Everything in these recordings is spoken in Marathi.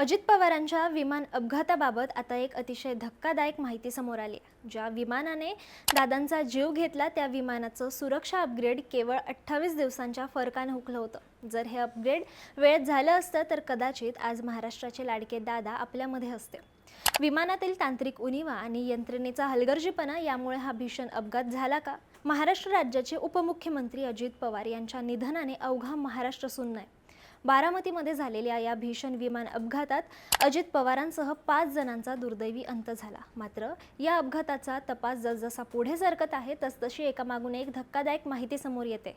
अजित पवारांच्या विमान अपघाताबाबत आता एक अतिशय धक्कादायक माहिती समोर आली आहे. ज्या विमानाने दादांचा जीव घेतला त्या विमानाचं सुरक्षा अपग्रेड केवळ अठ्ठावीस दिवसांच्या फरकानं हुकलं होतं. जर हे अपग्रेड वेळेत झालं असतं तर कदाचित आज महाराष्ट्राचे लाडके दादा आपल्यामध्ये असते. विमानातील तांत्रिक उणीवा आणि यंत्रणेचा हलगर्जीपणा यामुळे हा भीषण अपघात झाला का? महाराष्ट्र राज्याचे उपमुख्यमंत्री अजित पवार यांच्या निधनाने अवघा महाराष्ट्र सुन्न आहे. बारामतीमध्ये झालेल्या या भीषण विमान अपघातात अजित पवारांसह पाच जणांचा दुर्दैवी अंत झाला. मात्र या अपघाताचा तपास जसजसा पुढे सरकत आहे तसतशी एकामागून एक धक्कादायक माहिती समोर येते.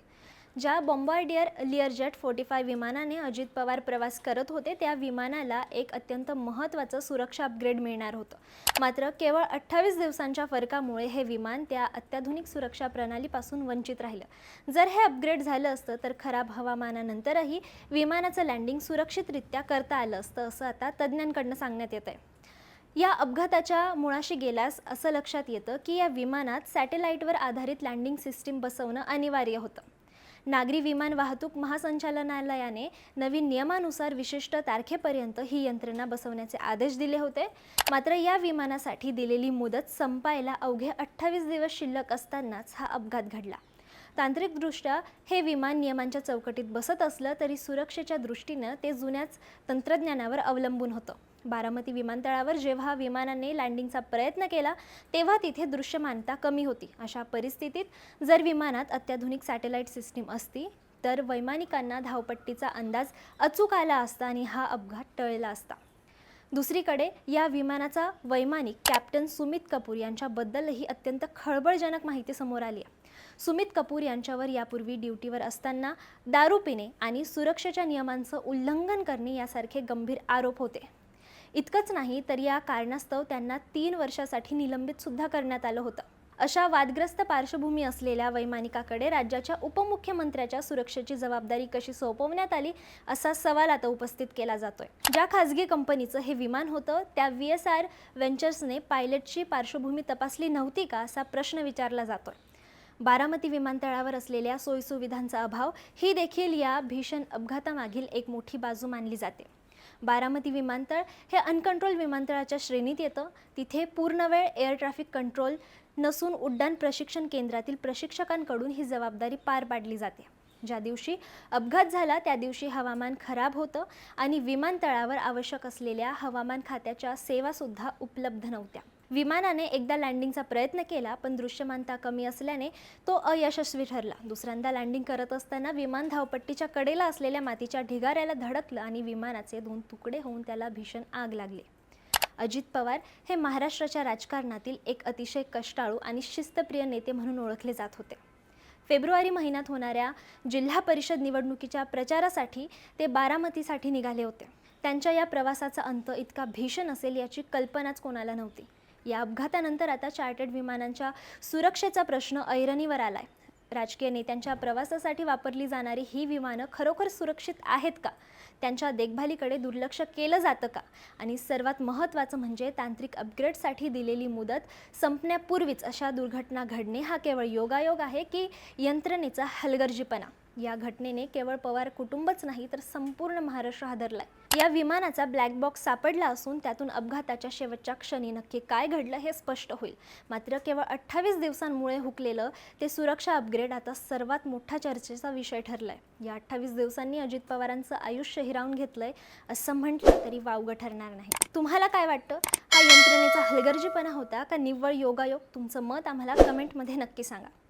ज्या बॉम्बार्डियर लिअरजेट फोर्टी फाय विमानाने अजित पवार प्रवास करत होते त्या विमानाला एक अत्यंत महत्त्वाचं सुरक्षा अपग्रेड मिळणार होतं. मात्र केवळ अठ्ठावीस दिवसांच्या फरकामुळे हे विमान त्या अत्याधुनिक सुरक्षा प्रणालीपासून वंचित राहिलं. जर हे अपग्रेड झालं असतं तर खराब हवामानानंतरही विमानाचं लँडिंग सुरक्षितरित्या करता आलं असतं असं आता तज्ज्ञांकडनं सांगण्यात येत आहे या अपघाताच्या मुळाशी गेल्यास असं लक्षात येतं की या विमानात सॅटेलाईटवर आधारित लँडिंग सिस्टीम बसवणं अनिवार्य होतं. नागरी विमान वाहतूक महासंचालनालयाने नवीन नियमानुसार विशिष्ट तारखेपर्यंत ही यंत्रणा बसवण्याचे आदेश दिले होते. मात्र या विमानासाठी दिलेली मुदत संपायला अवघे अठ्ठावीस दिवस शिल्लक असतानाच हा अपघात घडला. तांत्रिकदृष्ट्या हे विमान नियमांच्या चौकटीत बसत असलं तरी सुरक्षेच्या दृष्टीनं ते जुन्याच तंत्रज्ञानावर अवलंबून होतं. बारामती विमानतळावर जेव्हा विमानाने लँडिंगचा प्रयत्न केला तेव्हा तिथे दृश्यमानता कमी होती. अशा परिस्थितीत जर विमानात अत्याधुनिक सॅटेलाईट सिस्टीम असती तर वैमानिकांना धावपट्टीचा अंदाज अचूक आला असता आणि हा अपघात टळला असता. दुसरीकडे या विमानाचा वैमानिक कॅप्टन सुमित कपूर यांच्याबद्दलही अत्यंत खळबळजनक माहिती समोर आली आहे. सुमित कपूर यांच्यावर यापूर्वी ड्युटीवर असताना दारू पिणे आणि सुरक्षेच्या नियमांचं उल्लंघन करणे यासारखे गंभीर आरोप होते. इतकंच नाही तर या कारणास्तव त्यांना तीन वर्षासाठी निलंबित सुद्धा करण्यात आलं होतं. अशा वादग्रस्त पार्श्वभूमी असलेल्या वैमानिकाकडे राज्याच्या उपमुख्यमंत्र्याच्या सुरक्षेची जबाबदारी कशी सोपवण्यात आली असा सवाल आता उपस्थित केला जातोय. ज्या खासगी कंपनीचं हे विमान होतं त्या व्ही एस आर व्हेंचर्सने पायलटची पार्श्वभूमी तपासली नव्हती का असा प्रश्न विचारला जातोय. बारामती विमानतळावर असलेल्या सोयीसुविधांचा अभाव ही देखील या भीषण अपघातामागील एक मोठी बाजू मानली जाते. बारामती विमानतळ हे अनकंट्रोल विमानतळाच्या श्रेणीत येतं. तिथे पूर्णवेळ एअर ट्रॅफिक कंट्रोल नसून उड्डाण प्रशिक्षण केंद्रातील प्रशिक्षकांकडून ही जबाबदारी पार पाडली जाते. ज्या दिवशी अपघात झाला त्या दिवशी हवामान खराब होतं आणि विमानतळावर आवश्यक असलेल्या हवामान खात्याच्या सेवासुद्धा उपलब्ध नव्हत्या. विमानाने एकदा लँडिंगचा प्रयत्न केला पण दृश्यमानता कमी असल्याने तो अयशस्वी ठरला. दुसऱ्यांदा लँडिंग करत असताना विमान धावपट्टीच्या कडेला असलेल्या मातीच्या ढिगाऱ्याला धडकलं आणि विमानाचे दोन तुकडे होऊन त्याला भीषण आग लागली. अजित पवार हे महाराष्ट्राच्या राजकारणातील एक अतिशय कष्टाळू आणि शिस्तप्रिय नेते म्हणून ओळखले जात होते. फेब्रुवारी महिन्यात होणाऱ्या जिल्हा परिषद निवडणुकीच्या प्रचारासाठी ते बारामतीसाठी निघाले होते. त्यांच्या या प्रवासाचा अंत इतका भीषण असेल याची कल्पनाच कोणाला नव्हती. या अपघातानंतर आता चार्टर्ड विमानांच्या सुरक्षेचा प्रश्न ऐरणीवर आलाय. राजकीय नेत्यांच्या प्रवासासाठी वापरली जाणारी ही विमानं खरोखर सुरक्षित आहेत का? त्यांच्या देखभालीकडे दुर्लक्ष केलं जातं का? आणि सर्वात महत्त्वाचं म्हणजे तांत्रिक अपग्रेडसाठी दिलेली मुदत संपण्यापूर्वीच अशा दुर्घटना घडणे हा केवळ योगायोग आहे की यंत्रणेचा हलगर्जीपणा? या घटनेने केवळ पवार कुटुंबच नाही तर संपूर्ण महाराष्ट्र हादरलाय. या विमानाचा ब्लॅक बॉक्स सापडला असून त्यातून अपघाताच्या शेवटच्या क्षणी नक्की काय घडलं हे स्पष्ट होईल. मात्र केवळ अठ्ठावीस दिवसांमुळे हुकलेलं ते सुरक्षा अपग्रेड आता सर्वात मोठा चर्चेचा विषय ठरलाय. या अठ्ठावीस दिवसांनी अजित पवारांचं आयुष्य हिरावून घेतलंय असं म्हटलं तरी वावगं ठरणार नाही. तुम्हाला काय वाटतं? हा यंत्रणेचा हलगर्जीपणा होता का? निव्वळ योगायोग? तुमचं मत आम्हाला कमेंटमध्ये नक्की सांगा.